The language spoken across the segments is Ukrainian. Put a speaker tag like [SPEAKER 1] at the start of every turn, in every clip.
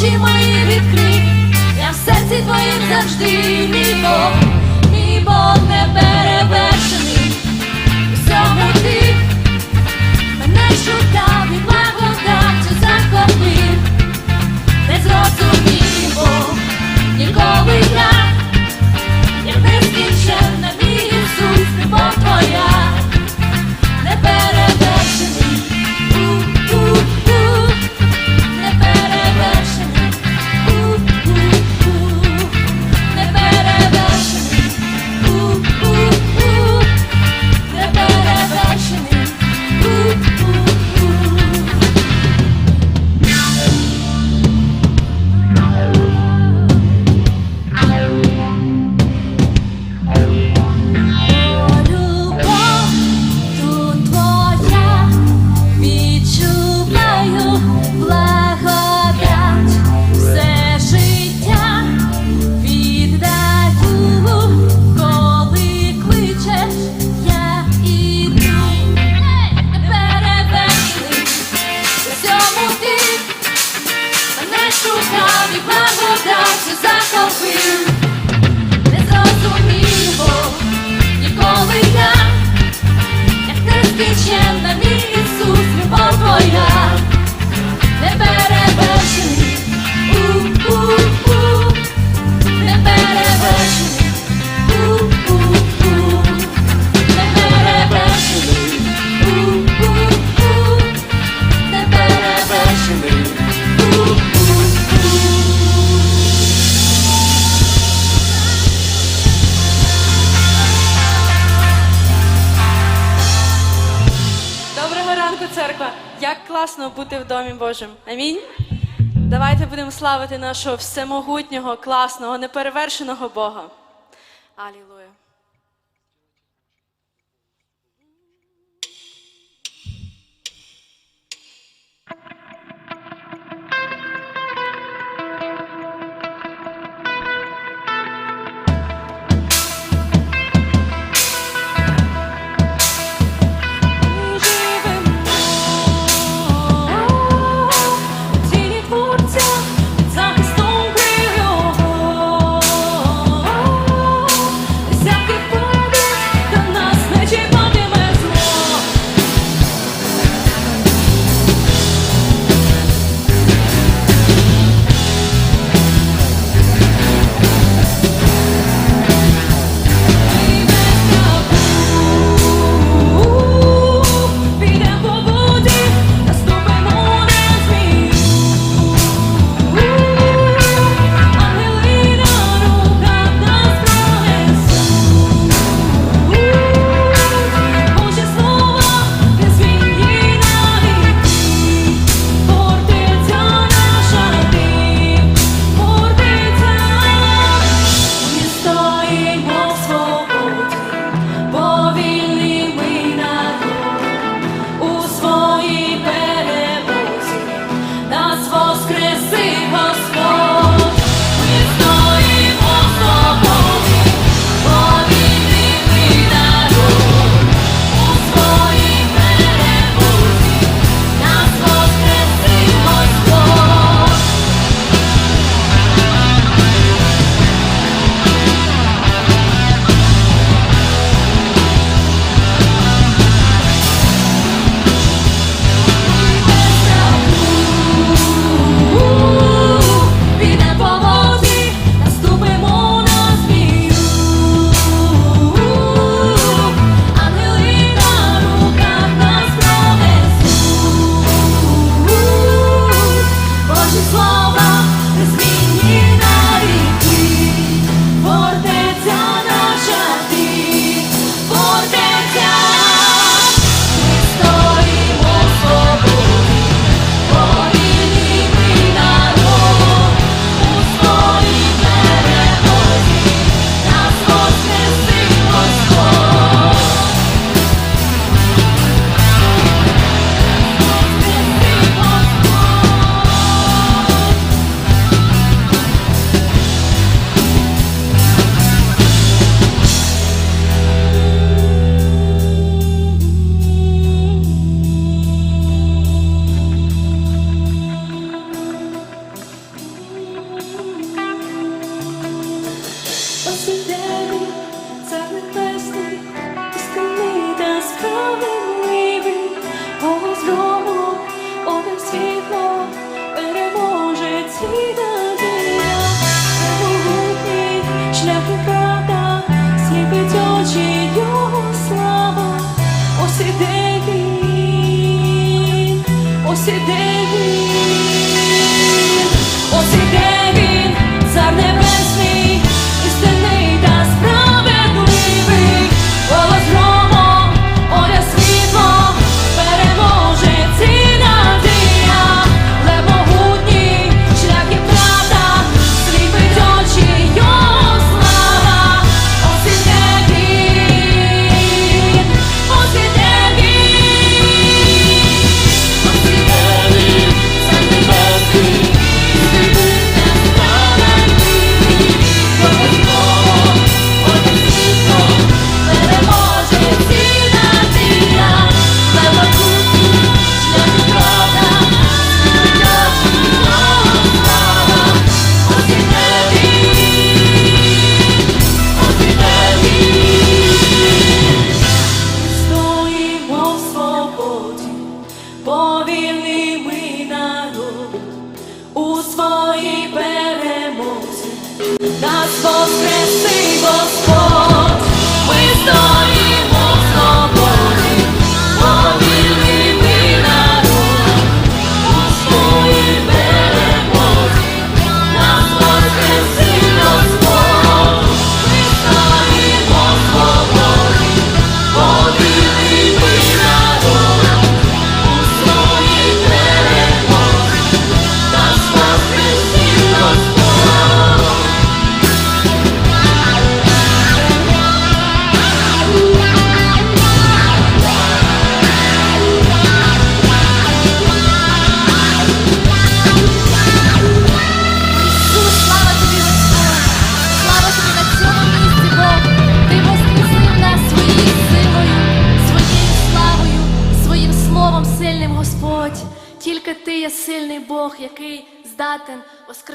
[SPEAKER 1] очі мої відкрив, я в серці твоїм завжди мій Бог, мій Бог не перевершений. Усьому ти. Мене шукав і благодаттю захопив, не зрозумів Бог ніколи я, як не скінчив.
[SPEAKER 2] Yeah. ранку, церква! Як класно бути в домі Божим. Амінь. Давайте будемо славити нашого всемогутнього, класного, неперевершеного Бога. Алілуя.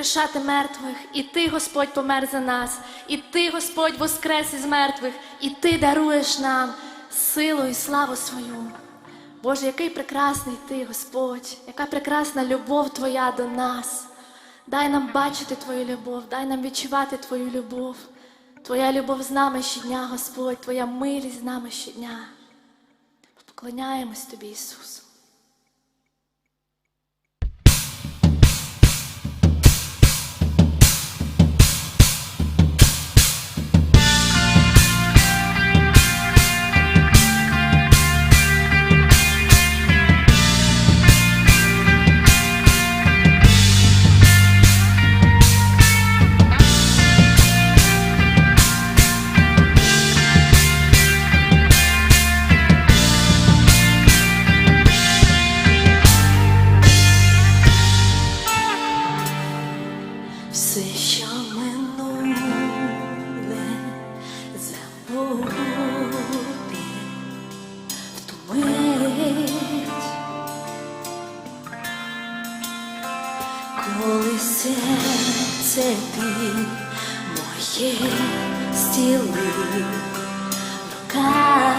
[SPEAKER 3] воскрешати мертвих, і Ти, Господь, помер за нас, і Ти, Господь, воскрес із мертвих, і Ти даруєш нам силу і славу свою. Боже, який прекрасний Ти, Господь, яка прекрасна любов Твоя до нас. Дай нам бачити Твою любов, дай нам відчувати Твою любов. Твоя любов з нами щодня, Господь, Твоя милість з нами щодня. Поклоняємось Тобі,
[SPEAKER 1] Ісусу. коли серце ти моє стіли в руках.